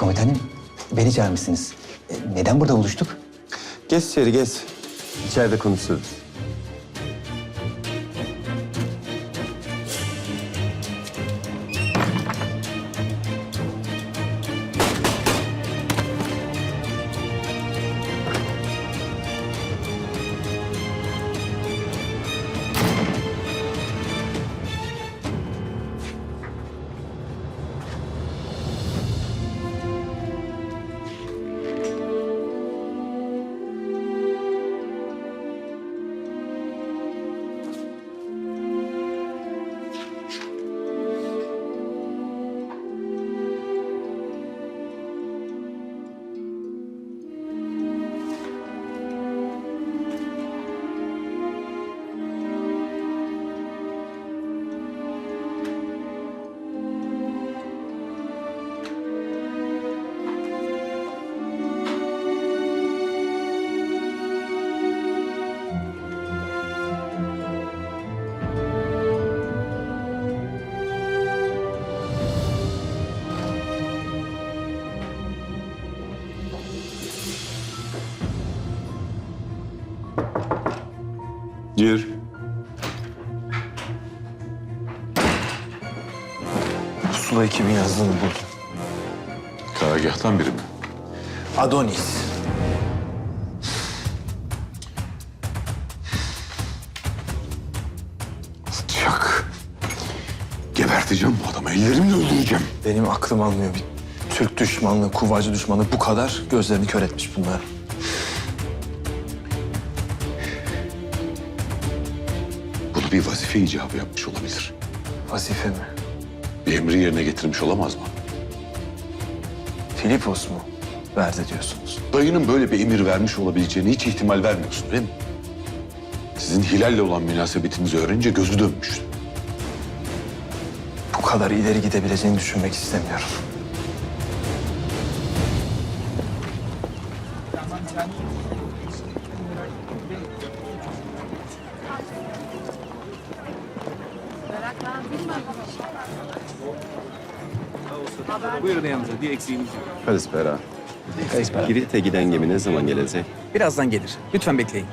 Komutanım, beni çağırmışsınız. E, Neden burada buluştuk? Geç içeri geç. İçeride konuşuruz. Gir. Pusula ekibin yazdığını buldum. Karargâhtan biri mi? Adonis. Çak. Geberteceğim bu adamı. Ellerimle öldüreceğim. Benim aklım almıyor. Bir Türk düşmanlığı, kuvacı düşmanlığı bu kadar gözlerini kör etmiş bunlar. Bir vazife icabı yapmış olabilir. Vazife mi? Bir emri yerine getirmiş olamaz mı? Filipos mu? Verdi diyorsunuz. Dayının böyle bir emir vermiş olabileceğine hiç ihtimal vermiyorsun değil mi? Sizin Hilal'le olan münasebetinizi öğrenince gözü dönmüştü. Bu kadar ileri gidebileceğini düşünmek istemiyorum. Buyurun yanınıza. Bir eksiğiniz yok. Kalispera. Girit'e giden gemi ne zaman gelecek? Birazdan gelir. Lütfen bekleyin.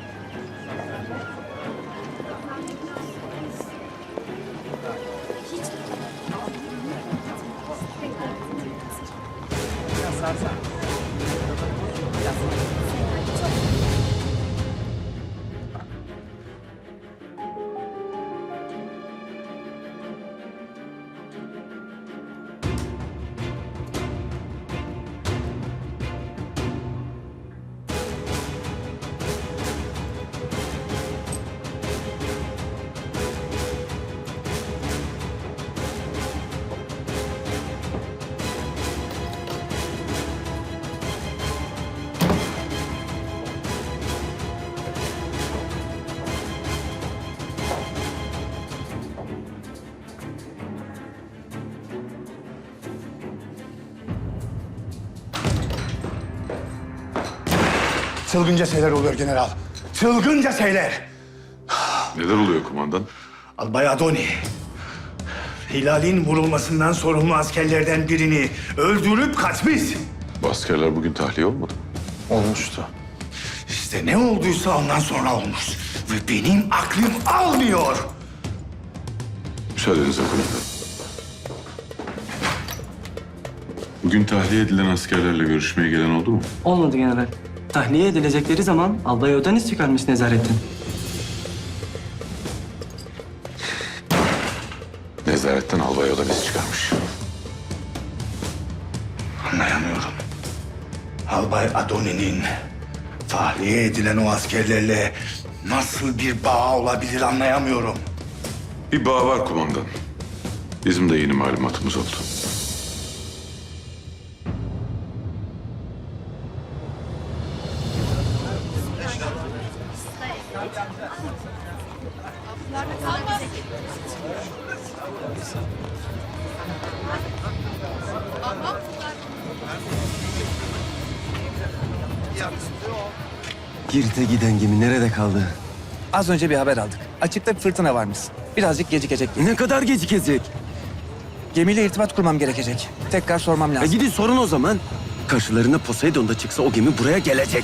Çılgınca şeyler oluyor general. Çılgınca şeyler. Neler oluyor kumandan? Albay Adoni. Hilal'in vurulmasından sorumlu askerlerden birini öldürüp kaçmış. Bu askerler bugün tahliye olmadı mı? Olmuştu. İşte ne olduysa ondan sonra olmuş. Ve benim aklım almıyor. Müsaadenizle kumandan. Bugün tahliye edilen askerlerle görüşmeye gelen oldu mu? Olmadı general. Tahliye edilecekleri zaman albay Ödenis çıkarmış nezaretten. Nezaretten albay odanız çıkarmış. Anlayamıyorum. Albay Adoni'nin tahliye edilen o askerlerle nasıl bir bağ olabilir anlayamıyorum. Bir bağ var kumandan. Bizim de yeni malumatımız oldu. Girit'e giden gemi nerede kaldı? Az önce bir haber aldık. Açıkta bir fırtına varmış. Birazcık gecikecek. Ne kadar gecikecek? Gemiyle irtibat kurmam gerekecek. Tekrar sormam E lazım. gidin sorun o zaman. Karşılarına Poseidon da çıksa o gemi buraya gelecek.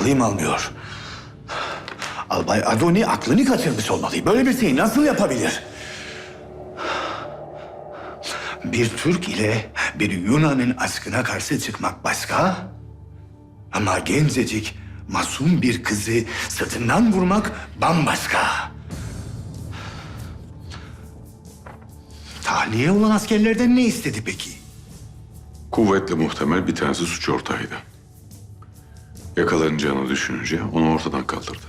Aklım almıyor. Albay Adoni aklını kaçırmış olmalı. Böyle bir şeyi nasıl yapabilir? Bir Türk ile bir Yunan'ın aşkına karşı çıkmak başka. Ama gencecik, masum bir kızı sırtından vurmak bambaşka. Tahliye olan askerlerden ne istedi peki? Kuvvetle muhtemel bir tanesi suç ortağıydı. Yakalanacağını düşününce onu ortadan kaldırdı.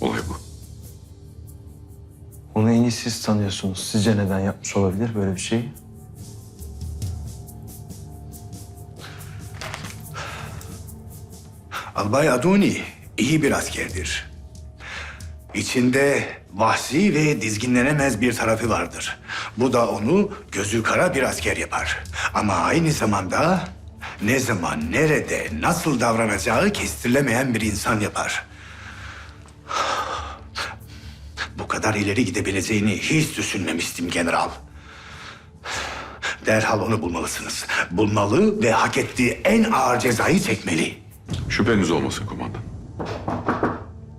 Olay bu. Onu en iyi siz tanıyorsunuz. Sizce neden yapmış olabilir böyle bir şeyi? Albay Adoni iyi bir askerdir. İçinde vahşi ve dizginlenemez bir tarafı vardır. Bu da onu gözü kara bir asker yapar. Ama aynı zamanda ne zaman, nerede, nasıl davranacağı kestirilemeyen bir insan yapar. Bu kadar ileri gidebileceğini hiç düşünmemiştim general. Derhal onu bulmalısınız. Bulmalı ve hak ettiği en ağır cezayı çekmeli. Şüpheniz olmasın kumandan.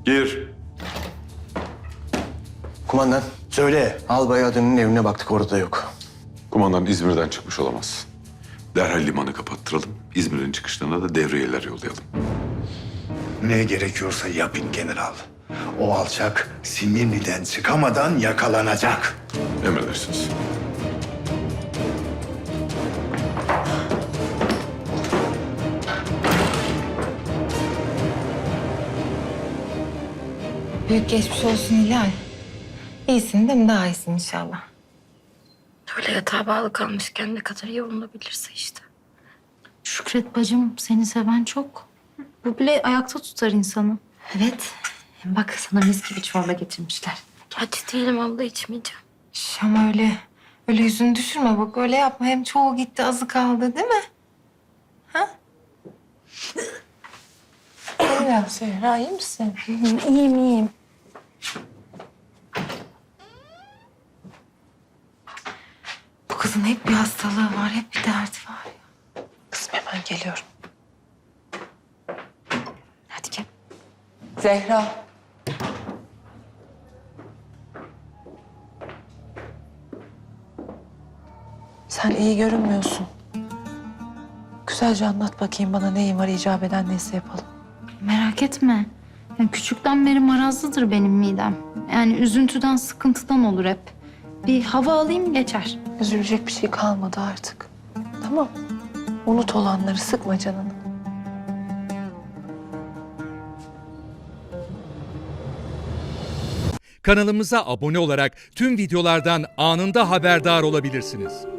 Gir. Kumandan, Söyle. Albay Adem'in evine baktık orada yok. Kumandan İzmir'den çıkmış olamaz. Derhal limanı kapattıralım. İzmir'in çıkışlarına da devriyeler yollayalım. Ne gerekiyorsa yapın general. O alçak Simirni'den çıkamadan yakalanacak. Emredersiniz. Büyük geçmiş olsun Hilal. İyisin değil mi? Daha iyisin inşallah. Öyle yatağa bağlı kalmışken ne kadar iyi olunabilirse işte. Şükret bacım seni seven çok. Bu bile ayakta tutar insanı. Evet. Bak sana mis gibi çorba getirmişler. Aç değilim abla içmeyeceğim. Şş, ama öyle, öyle yüzünü düşürme bak. Öyle yapma. Hem çoğu gitti azı kaldı değil mi? Ha? Zehra, Zehra iyi misin? İyiyim iyiyim. Kızın hep bir hastalığı var, hep bir derdi var ya. Kızım hemen geliyorum. Hadi gel. Zehra. Sen iyi görünmüyorsun. Güzelce anlat bakayım bana neyin var icap eden neyse yapalım. Merak etme. Yani küçükten beri marazlıdır benim midem. Yani üzüntüden, sıkıntıdan olur hep. Bir hava alayım geçer. Üzülecek bir şey kalmadı artık. Tamam. Unut olanları sıkma canını. Kanalımıza abone olarak tüm videolardan anında haberdar olabilirsiniz.